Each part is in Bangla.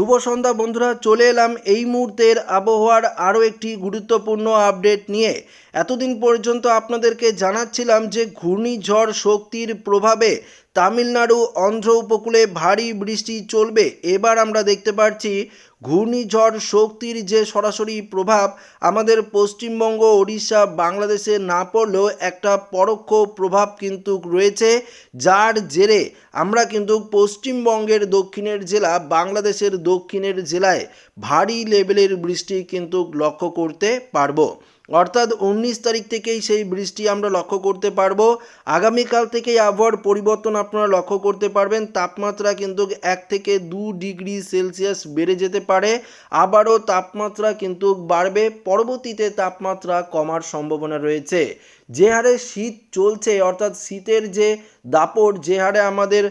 শুভ সন্ধ্যা বন্ধুরা, চলে এলাম এই মুহূর্তের আবহাওয়ার আরও একটি গুরুত্বপূর্ণ আপডেট নিয়ে। এতদিন পর্যন্ত আপনাদেরকে জানাচ্ছিলাম যে ঘূর্ণিঝড় শক্তির প্রভাবে তামিলনাড়ু অন্ধ্র উপকূলে ভারী বৃষ্টি চলবে। এবার আমরা দেখতে পাচ্ছি ঘূর্ণিঝড় শক্তির যে সরাসরি প্রভাব আমাদের পশ্চিমবঙ্গ, ওড়িশা, বাংলাদেশে না পড়লেও একটা পরোক্ষ প্রভাব কিন্তু রয়েছে। যার জেরে আমরা কিন্তু পশ্চিমবঙ্গের দক্ষিণের জেলা, বাংলাদেশের দক্ষিণের জেলায় ভারী লেভেলের বৃষ্টি কিন্তু লক্ষ্য করতে পারব। অর্থাৎ উনিশ তারিখ থেকেই সেই বৃষ্টি আমরা লক্ষ্য করতে পারব। আগামীকাল থেকেই আবহাওয়ার পরিবর্তন আপনারা লক্ষ্য করতে পারবেন। তাপমাত্রা কিন্তু এক থেকে দু ডিগ্রি সেলসিয়াস বেড়ে যেতে পারে। আবারও তাপমাত্রা কিন্তু বাড়বে। পরবর্তীতে তাপমাত্রা কমার সম্ভাবনা রয়েছে। যে হারে শীত চলছে, অর্থাৎ শীতের যে দাপট যে হারে আমাদের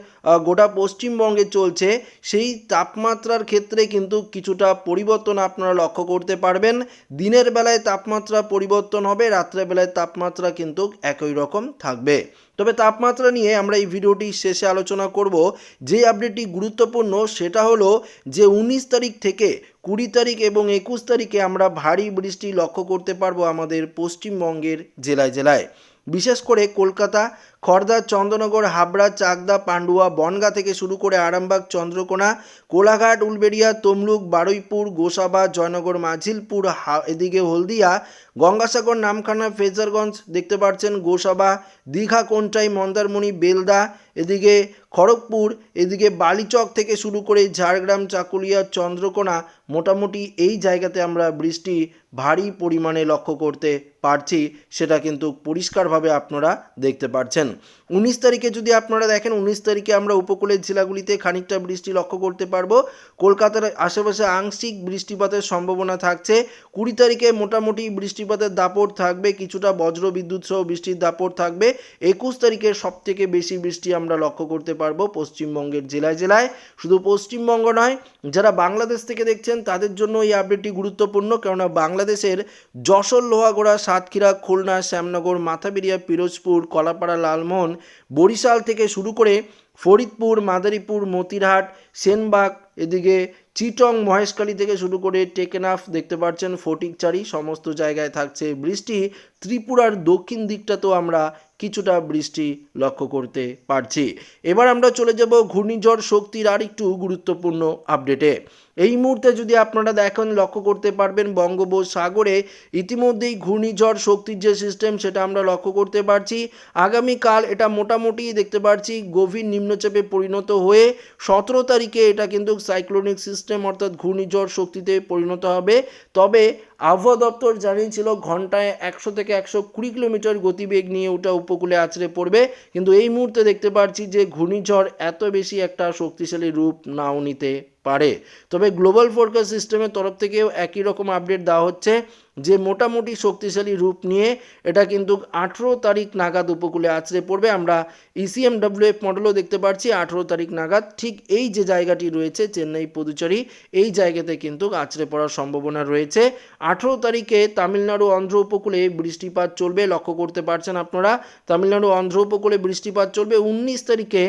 গোটা পশ্চিমবঙ্গে চলছে, সেই তাপমাত্রার ক্ষেত্রে কিন্তু কিছুটা পরিবর্তন আপনারা লক্ষ্য করতে পারবেন। দিনের বেলায় তাপমাত্রা পরিবর্তন হবে রাত্রেবেলায় তাপমাত্রা কিন্তু একই রকম থাকবে। তবে তাপমাত্রা নিয়ে আমরা এই ভিডিওটি শেষে আলোচনা করব। যে আপডেটটি গুরুত্বপূর্ণ, সেটা হলো যে উনিশ তারিখ থেকে কুড়ি তারিখ এবং একুশ তারিখে আমরা ভারী বৃষ্টি লক্ষ্য করতে পারব আমাদের পশ্চিমবঙ্গের জেলায় জেলায়। বিশেষ করে কলকাতা খড়দা চন্দ্রনগর, হাবড়া, চাকদা, পান্ডুয়া, বনগা থেকে শুরু করে আরামবাগ, চন্দ্রকোনা, কোলাঘাট, উলবেড়িয়া, তমলুক, বারুইপুর, গোসাবা, জয়নগর, মাঝিলপুর এদিকে হলদিয়া, গঙ্গাসাগর, নামখানা, ফেজারগঞ্জ দেখতে পাচ্ছেন গোসাবা, দীঘা, কোনটাই, মন্দারমণি, বেলদা, এদিকে খড়গপুর, এদিকে বালিচক থেকে শুরু করে ঝাড়গ্রাম, চাকুলিয়া, চন্দ্রকোনা, মোটামুটি এই জায়গাতে আমরা বৃষ্টি ভারী পরিমাণে লক্ষ্য করতে পারছি, সেটা কিন্তু পরিষ্কারভাবে আপনারা দেখতে পাচ্ছেন উনিশ তারিখে যদি আপনারা দেখেন, উনিশ তারিখে আমরা উপকূলের জেলাগুলিতে খানিকটা বৃষ্টি লক্ষ্য করতে পারব। কলকাতার আশেপাশে আংশিক বৃষ্টিপাতের সম্ভাবনা থাকছে। কুড়ি তারিখে মোটামুটি বৃষ্টিপাতের দাপট থাকবে, কিছুটা বজ্র বিদ্যুৎ সহ বৃষ্টির দাপট থাকবে। একুশ তারিখে সব থেকে বেশি বৃষ্টি আমরা লক্ষ্য করতে পারব পশ্চিমবঙ্গের জেলায় জেলায়। শুধু পশ্চিমবঙ্গ নয়, যারা বাংলাদেশ থেকে দেখছেন, তাদের জন্য এই আপডেটটি গুরুত্বপূর্ণ। কেননা বাংলাদেশের যশোর, লোহাগড়া, সাতক্ষীরা, খুলনা, শ্যামনগর, মাথাবেরিয়া, পিরোজপুর, কলাপাড়া লালমোহন বরিশাল থেকে শুরু করে ফরিদপুর, মাদারীপুর, মতিরহাট, সেনবাগ, এদিকে চিটং, মহেশখালী থেকে শুরু করে টেকেনাফ দেখতে পাচ্ছেন, ফটিকচারি সমস্ত জায়গায় থাকছে বৃষ্টি। ত্রিপুরার দক্ষিণ দিকটাতেও আমরা কিছুটা বৃষ্টি লক্ষ্য করতে পারছি। এবার আমরা চলে যাব ঘূর্ণিঝড় শক্তির আর একটু গুরুত্বপূর্ণ আপডেটে। এই মুহূর্তে যদি আপনারা দেখেন, লক্ষ্য করতে পারবেন বঙ্গোপসাগরে ইতিমধ্যেই ঘূর্ণিঝড় শক্তির যে সিস্টেম সেটা আমরা লক্ষ্য করতে পারছি। আগামীকাল এটা মোটামুটি দেখতে পারছি গভীর নিম্নচাপে পরিণত হয়ে সতেরো তারিখে এটা কিন্তু সাইক্লোনিক সিস্টেম অর্থাৎ ঘূর্ণিঝড় শক্তিতে পরিণত হবে। তবে আবহাওয়া দপ্তর জানিয়েছিল ঘন্টায় একশো থেকে একশো কুড়ি কিলোমিটার গতিবেগ নিয়ে ওটা উপকূলে আছড়ে পড়বে। কিন্তু এই মুহূর্তে দেখতে পাচ্ছি যে ঘূর্ণিঝড় এত বেশি একটা শক্তিশালী রূপ নাও নিতে পারে। তবে গ্লোবাল ফোরকাস্ট সিস্টেমের তরফ থেকেও একই রকম আপডেট দেওয়া হচ্ছে যে মোটামুটি শক্তিশালী রূপ নিয়ে এটা কিন্তু আঠেরো তারিখ নাগাদ উপকূলে আছড়ে পড়বে। আমরা E ইসিএম ডাব্লিউএফ মডেলও দেখতে পাচ্ছি, আঠেরো তারিখ নাগাদ ঠিক এই যে জায়গাটি রয়েছে, চেন্নাই পুদুচেরি, এই জায়গাতে কিন্তু আছড়ে পড়ার সম্ভাবনা রয়েছে। আঠেরো তারিখে তামিলনাড়ু অন্ধ্র উপকূলে বৃষ্টিপাত চলবে, লক্ষ্য করতে পারছেন আপনারা। তামিলনাড়ু অন্ধ্র উপকূলে বৃষ্টিপাত চলবে। উনিশ তারিখে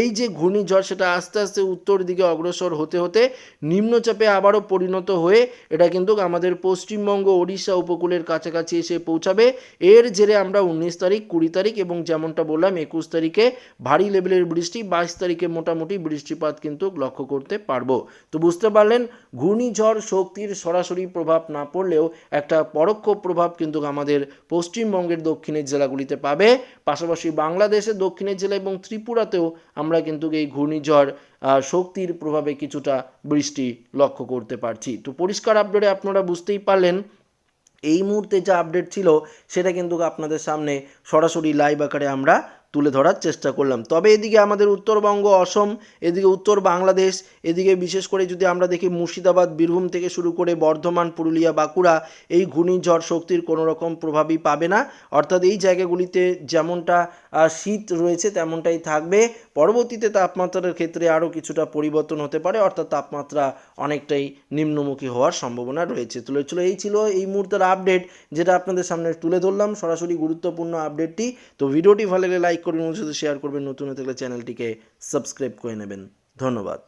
এই যে ঘূর্ণিঝড়, সেটা আস্তে আস্তে উত্তর দিকে অগ্রসর হতে হতে নিম্নচাপে আবারও পরিণত হয়ে এটা কিন্তু আমাদের পশ্চিমবঙ্গ, ওড়িশা উপকূলের কাছাকাছি এসে পৌঁছাবে। এর জেরে আমরা উনিশ তারিখ, কুড়ি তারিখ এবং যেমনটা বললাম, একুশ তারিখে ভারী লেভেলের বৃষ্টি, বাইশ তারিখে মোটামুটি বৃষ্টিপাত কিন্তু লক্ষ্য করতে পারব। তো বুঝতে পারলেন, ঘূর্ণিঝড় শক্তির সরাসরি প্রভাব না পড়লেও একটা পরোক্ষ প্রভাব কিন্তু আমাদের পশ্চিমবঙ্গের দক্ষিণের জেলাগুলিতে পাবে। পাশাপাশি বাংলাদেশের দক্ষিণের জেলা এবং ত্রিপুরাতেও আমরা কিন্তু এই ঘূর্ণিঝড় শক্তির প্রভাবে কিছুটা বৃষ্টি লক্ষ্য করতে পারছি। তো পরিষ্কার আপডেটে আপনারা বুঝতেই পারলেন, এই মুহূর্তে যা আপডেট ছিল সেটা কিন্তু আপনাদের সামনে সরাসরি লাইভ আকারে আমরা তুলে ধরার চেষ্টা করলাম। তবে এদিকে আমাদের উত্তরবঙ্গ, অসম, এদিকে উত্তর বাংলাদেশ, এদিকে বিশেষ করে যদি আমরা দেখি মুর্শিদাবাদ, বীরভূম থেকে শুরু করে বর্ধমান, পুরুলিয়া, বাঁকুড়া, এই ঘূর্ণিঝড় শক্তির কোনো রকম প্রভাবই পাবে না। অর্থাৎ এই জায়গাগুলিতে যেমনটা শীত রয়েছে তেমনটাই থাকবে। পরবর্তীতে তাপমাত্রার ক্ষেত্রে আরও কিছুটা পরিবর্তন হতে পারে, অর্থাৎ তাপমাত্রা অনেকটাই নিম্নমুখী হওয়ার সম্ভাবনা রয়েছে। তুলে ছিল এই ছিল এই মুহূর্তের আপডেট যেটা আপনাদের সামনে তুলে ধরলাম, সরাসরি গুরুত্বপূর্ণ আপডেটটি। তো ভিডিওটি ভালো লাগলে লাইক করবেন সাথে শেয়ার করবেন, নতুন হতে গেলে চ্যানেলটিকে সাবস্ক্রাইব করে নেবেন। ধন্যবাদ।